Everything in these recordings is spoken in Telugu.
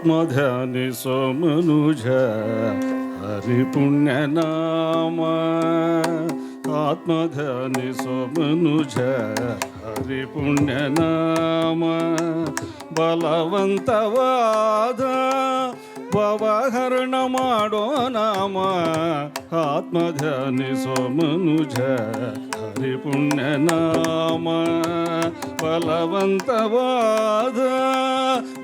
ఆత్మధ్యాని సోమనుజ హరి పుణ్యనామ ఆత్మధ్యాని సోమనుజ హరి పుణ్యనామ ಬಲವಂತವಾದ ಭವಹರಣ ಮಾಡೋ ನಾಮ ಆತ್ಮಧ್ಯಾನಿಸೋ ಮನುಜ ಹರಿ ಪುಣ್ಯ ನಾಮ ಬಲವಂತವಾದ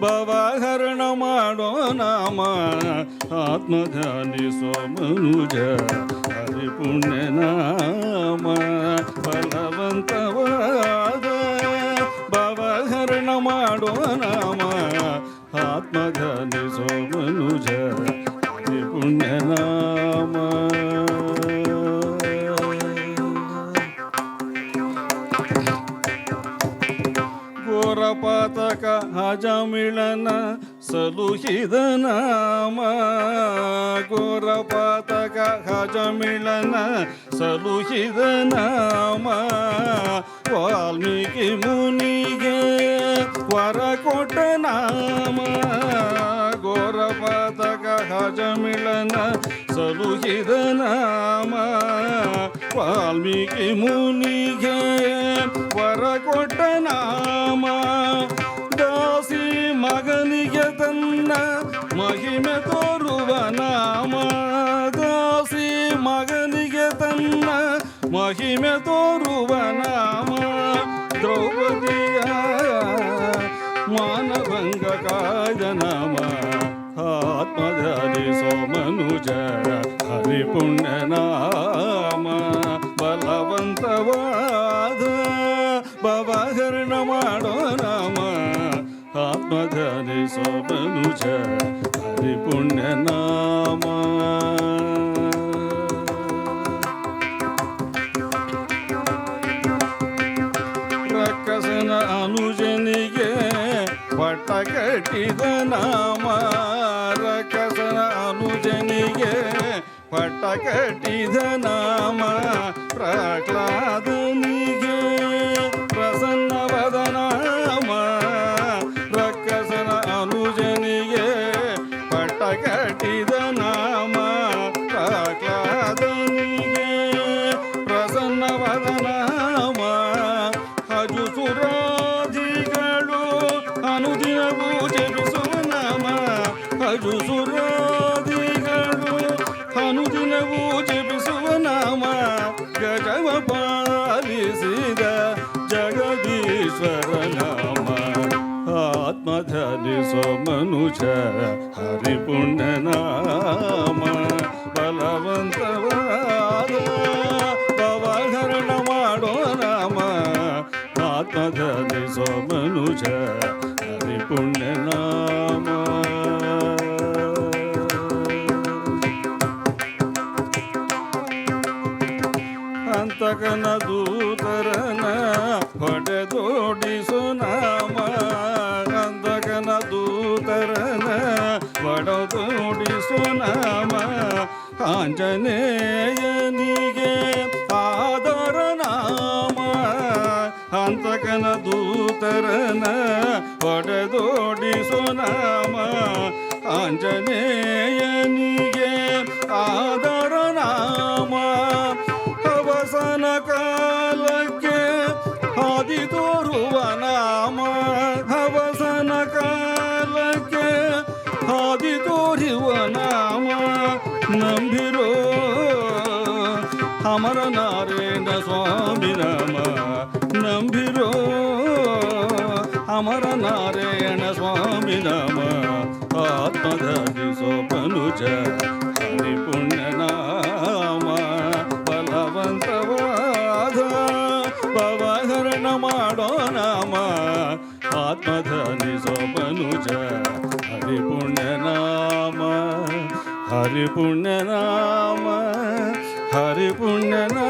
ಭವಹರಣ ಮಾಡೋ ನಾಮ ಆತ್ಮಧ್ಯಾನಿಸೋ ಮನುಜ ಹರಿ ಪುಣ್ಯ ನಾಮ ಹರಿ ಪುಣ್ಯ ನಾಮ ಘೋರಪಾತಕ ಹಜಮಿಳನ ಸಲುಹಿದ ನಾಮ ಘೋರಪಾತಕ ಹಜಮಿಳನ ಸಲುಹಿದ ನಾಮ ವಾಲ್ಮೀಕಿ ಮುನಿಗೆ ವರ ಕೊಟ್ಟ ನಾಮ ಘೋರಪಾತಕ ಹಜಮಿಳನ ಸಲುಹಿದ ನಾಮ ವಾಲ್ಮೀಕಿ ಮುನಿಗೆ ವರ ಕೊಟ್ಟ ನಾಮ ದಾಸಿ ಮಗನಿಗೆ ತನ್ನ ಮಹಿಮೆ ತೋರುವ ನಾಮ ದಾಸಿ ಮಗನಿಗೆ ತನ್ನ ಮಹಿಮೆ ತೋರುವ ನಾಮ ದ್ರೌಪದಿಯ ಮಾನಭಂಗ ಕಾಯ್ದ ನಾಮ ఆత్మజాది సోమనుజ హరి పుణ్యనామ బలవంతవాద భవహరణ మాడో నామ ఆత్మజాది సోమనుజ హరి పుణ్యనామ రక్కసన అనుజనిగే పట్ట కట్టిద నామ ಪಟ್ಟ ಕಟ್ಟಿದ ನಾಮ ಪ್ರಹ್ಲಾದನಿಗೆ ಪ್ರಸನ್ನವದ ನಾಮ ರಕ್ಕಸನ ಅನುಜನಿಗೆ ಪಟ್ಟ ಕಟ್ಟಿದ ನಾಮ ಪ್ರಹ್ಲಾದನಿಗೆ ಪ್ರಸನ್ನವದ ನಾಮ ಆತ್ಮಧರಿಸೋ ಮನುಜ ಹರಿ ಪುಣ್ಯ ನಾಮ ಬಲವಂತವಾದ ಪವಹರಣ ಮಾಡೋ ನಾಮ ಆತ್ಮಧರಿಸೋ ಮನುಜ ಹರಿ ಪುಣ್ಯ ನಾಮ ಅಂತಕನ ದೂತರನ ಹೊಡೆದೋಡಿಸು ನಾಮ ಹೊಡೆದೋಡಿಸು ನಾಮ ಆಂಜನೇಯನಿಗೆ ಆದರ ನಾಮ ಅಂತಕನ ದೂತರನ ಹೊಡೆದೋಡಿಸು ನಾಮ ಆಂಜನೇಯನಿಗೆ అమర నారాయణ స్వామి నమ నంబిరో అమర నారాయణ స్వామి నమ ఆత్మధని సోపనుజ హరి పుణ్యనామ బలవంతవాద భవహరణ మాడో నామ ఆత్మధని సోపనుజ హరి పుణ్యనామ హరి పుణ్యనామ హరి పుణ్యనా?